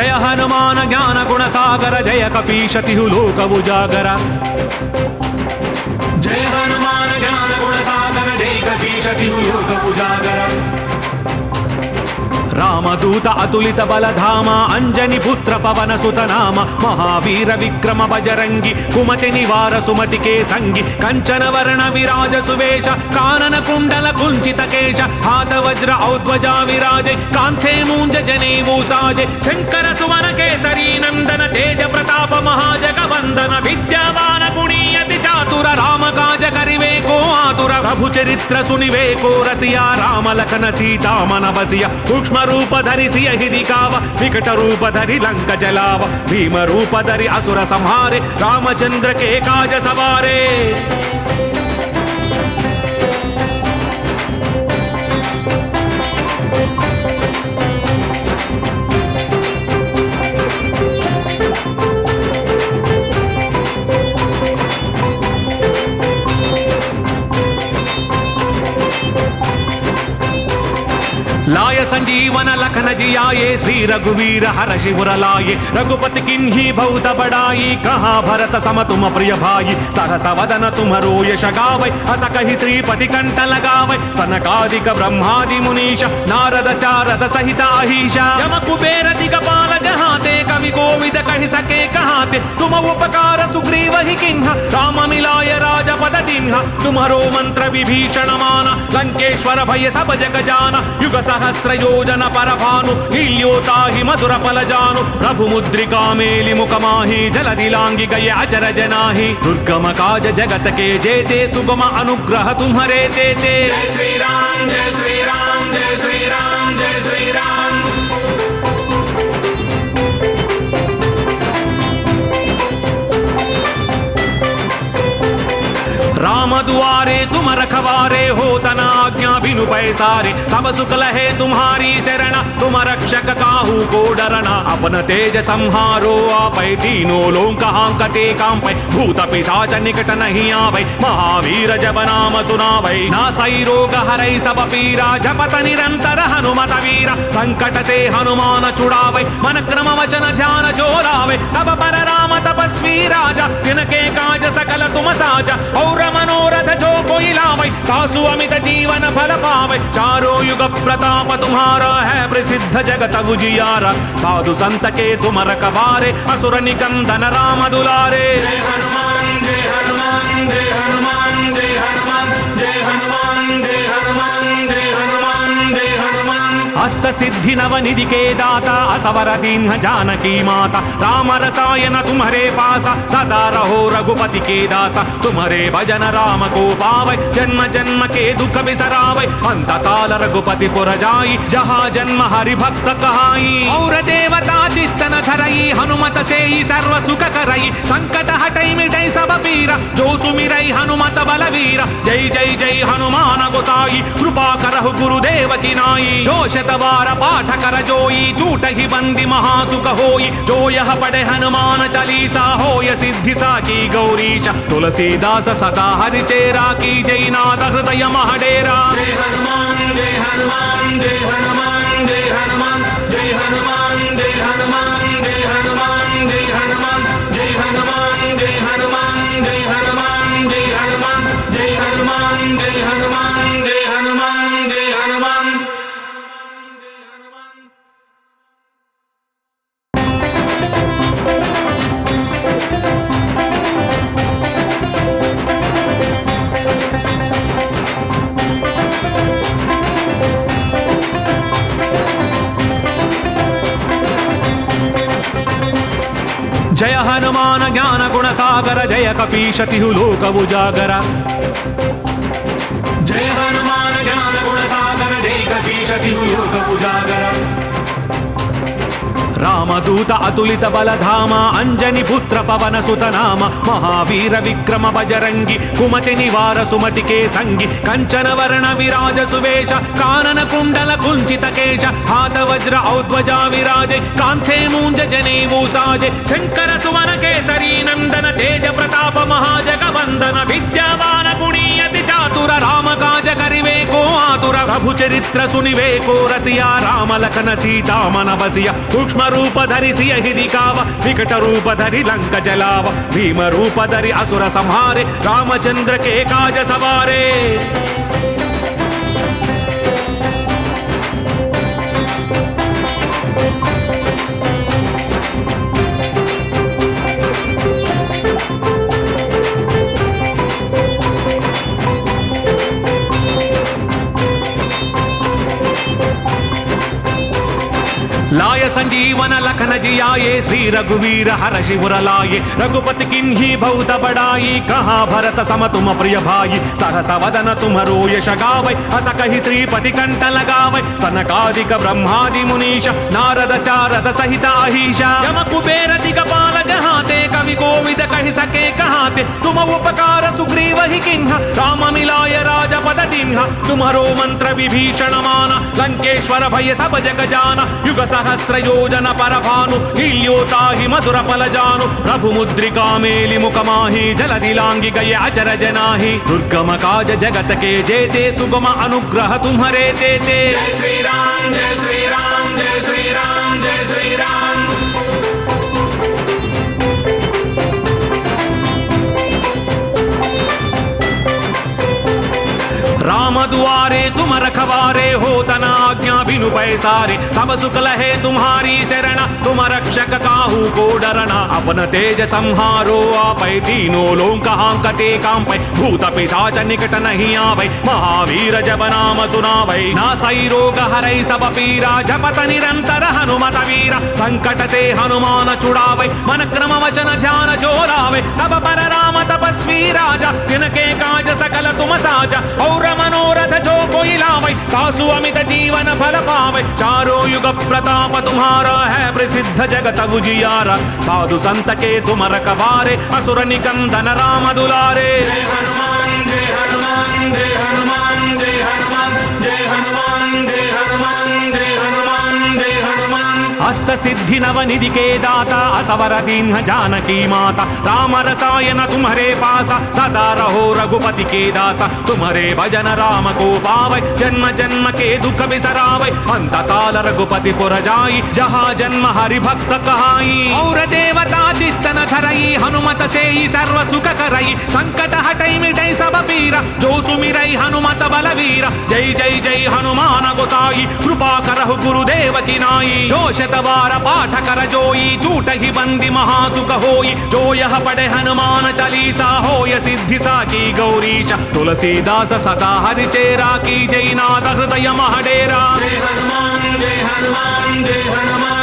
जय हनुमान ज्ञान गुण सागर, जय कपीशतिहु लोकमुजागर जय हनुमान ज्ञान गुण सागर, जय कपीशतिहु लोकमुजागर రామదూత అతులిత బలధామ అంజని పుత్ర పవన సుతనామ మహావీర విక్రమ బజరంగి కుమతి నివార సుమతికే సంగి కంచన వర్ణ విరాజ సువేష కానన కుండల కుంచిత కేశ హాత వజ్ర ఔద్వజా విరాజే కాంతే మూంజ జనే భూసాజే శంకర సువన కేసరీ నందన తేజ ప్రతాప మహాజగ వందన విద్యా చరిత్ర సునివే రసియా రామ సీతామన సీతా బసియ సూక్ష్మ రూప ధరిసియ హిది కావ వికట రూప ధరి లంక జలావ భీమ రూప ధరి అసుర సంహారే రామచంద్ర కే కాజ సవారే. లాయ సంజీవన లఖన జియాయే శ్రీ రఘువీర హర శివురలాయే రఘుపతి కిన్హి భౌత బడాయి కహా భరత సమ తుమ ప్రియ భాయి. సహస వదన తుమరో యశ గావై హస కహి శ్రీపతి కంటల గావై సనకాదిక బ్రహ్మాది మునీష నారద శారద సహిత అహీష యమ కుబేర దిగ పాల జహాతే కవి గోవిద కహి సకే కహాతే. తుమ ఉపకార సుగ్రీవ కింహ రామ మిలాయ राम मिलाय राजपद दिन्ह तुम्हरो मंत्र विभीषण माना लंकेश्वर भय सब जग जाना, युग सहस्र योजन पर भानु नील्योताहि मधुर फल जानु, प्रभु मुद्रिका मेलि मुख माहि, जल दिलांगी गए अचर जनाहि, दुर्गम काज जगत के जेते, सुगम अनुग्रह तुम्हरे तेते। जय श्री राम जय श्री राम जय श्री राम जय श्री राम राम दुआरे तुम रखवारे हो तना आज्ञा बिनु पैसारे सब सुख लहे तुम्हारी शरण तुम रक्षक काहू को डरना अपन तेज संहारो आपै तीनों लोक हांकते कांपै भूत पिशाच निकट नहीं आवै महावीर जब नाम सुनावै नासै रोग हरै सब पीरा जपत निरंतर हनुमत वीरा संकट ते हनुमान छुड़ावै मन क्रम वचन ध्यान जो लावै सब पर राम तपस्वी राजा तिनके काज सकल तुम साजा और मनोरथ जो कोई लावै तासु अमित जीवन फल पावै चारों युग प्रताप तुम्हारा है प्रसिद्ध जगत उजियारा साधु संत के तुम रखवारे असुर निकंदन राम दुलारे जय हनुमान जय हनुमान जय అష్టసిద్ధి నవనిధికే దాత అసవర దీన్ జానకీ మాత రామ రసాయన తుమరే పాస సదా రహో రఘుపతి కే దాస తుమరే భజన రామ కో పావై జన్మ జన్మ కే దుఃఖ విసరావై అంతకాల రఘుపతి పురజాయి జహా జన్మ హరి భక్త కహాయి ఔర దేవతా చిత్తన ధరయి హనుమత సేయి సర్వ సుఖ కరయి సంకట హటై మిటై సబ వీర జోసుమిరై హనుమత బల వీర జై జై జై హనుమాన గోసాయి కృపా కరహు గురుదేవకి నాయి జోషత ಪುರವಾರ ಪಾಠಕರ ಜೋಯಿ ಚೂಟಹಿ ಬಂದಿ ಮಹಾಸುಖ ಹೋಯಿ ಜೋಯಃ ಪಡೆ ಹನುಮಾನ ಚಲೀಸಾ ಹೋಯ ಸಿದ್ಧಿ ಸಾಕಿ ಗೌರೀಶ ತುಳಸೀದಾಸ ಸದಾ ಹರಿಚೇರಾ ಕಿ ಜೈನಾಥ ಹೃದಯ ಮಹಡೇರಾ ಜಯ ಹನುಮಾನ್ ಜಯ ಹನುಮಾನ್ ಜಯ ಹನುಮಾನ್ ಜಯ ಹನುಮಾನ್ ಜಯ ಹನುಮಾನ ಜ್ಞಾನ ಗುಣಸಾಗರ ಜಯ ಕಪೀಶತಿಹು ಲೋಕವು ಜಾಗರ ಜಯ ಹನುಮಾನ ಜ್ಞಾನ ಗುಣಸಾಗರ ಜಯ ಕಪೀಶತಿಹು ಲೋಕವು ಜಾಗರ రామదూత అతులిత బలధామ అంజని పుత్ర పవన సుతనామ మహావీర విక్రమ బజరంగి కుమతి నివార సుమతికే సంగి కంచన వర్ణ విరాజ సువేష కానన కుండల కుంచిత కేశ హాత వజ్ర ఔద్వజా విరాజే కాంతే మూంజ జనే భూసాజే శంకర సువన కేసరీ నందన ప్రభు చరిత్ర సునివే కోరసియా రసియా రామ బసియ సూక్ష్మ రూప రూపధరి సియహిది కావ వికట రూపధరి లంక జలావ భీమ రూపధరి అసుర సంహారే రామచంద్ర కే కాజ సవారే. संजीवन लखन जियाये श्री रघुवीर हर शिवर लाये रघुपति किन्ही बहुत बड़ाई कहा भरत सम तुम प्रिय भाई सहस वदन तुम यश गावै अस कहि श्रीपति कंठ लगावै सनकादिक ब्रह्मादि मुनीश नारद शारद सहित अहिष यम कुबेर दिगपाल जहाते कवि कोविद कहि सके कहाते तुम उपकार सुग्रीव ही किन्ह राम मिलाय राजपद दिन्ह तुम्हारो मंत्र विभीषण माना लंकेश्वर भय सब जग जाना, युग सहस्र योजन पर भानु नील्योताहि मधुर फल जानु प्रभु मुद्रिका मेलि मुख माहि जल दिलांगी अचर जनाहि, दुर्गम काज जगत के जेते, सुगम अनुग्रह तुम्हरे तेते जय श्री राम जय श्री राम जय श्री राम जय श्री राम राम दुआरे तुम रखवारे हो तना आज्ञा बिनु पैसारे सब सुख लहे तुम्हारी शरण तुम रक्षक काहू को डरना अपन तेज संहारो आपै तीनों लोक हांकते कांपै भूत पिशाच निकट नहीं आवै महावीर जब नाम सुनावै नासै रोग हरै सब पीरा जपत निरंतर हनुमत वीरा संकट से हनुमान छुड़ावै मन क्रम वचन ध्यान जो लावे सब पर राम तपस्वी राजा तिनके काज सकल तुम साजा और मनोरथ जो कोई लावै तासु अमित जीवन फल पावै चारों युग प्रताप तुम्हारा है प्रसिद्ध जगत उजियारा साधु संत के तुम रखवारे असुर निकंदन राम दुलारे हनुमान अष्ट सिद्धि नव निधि के दाता असवर दीन जानकी माता राम रसायन तुम्हारे पासा सदा रहो रघुपति के दासा तुम्हारे भजन राम को पावै जन्म जन्म के दुख बिसरावै अंत काल रघुपति पुर जाई जहाँ जन्म हरि भक्त कहाई और देवता चित्तन धरई हनुमत से ही सर्व सुख करई संकट हटई मिटई सब पीरा जो सुमिरई हनुमत बलवीरा जय जय जय हनुमान गोसाई कृपा करहु गुरुदेव की नाई जो ಶ್ವೇತವಾರ ಪಾಠಕರ ಜೋಯಿ ಚೂಟಹಿ ಬಂದಿ ಮಹಾಸುಖ ಹೋಯಿ ಜೋಯ ಪಡೆ ಹನುಮಾನ ಚಲೀಸಾ ಹೋಯ ಸಿದ್ಧಿ ಸಾಕಿ ಗೌರೀಶ ತುಳಸೀದಾಸ ಸದಾ ಹರಿಚೇರಾಕಿ ಜೈನಾಥ ಹೃದಯ ಮಹಡೇರಾ ಜಯ ಹನುಮಾನ್ ಜಯ ಹನುಮಾನ್ ಜಯ ಹನುಮಾನ್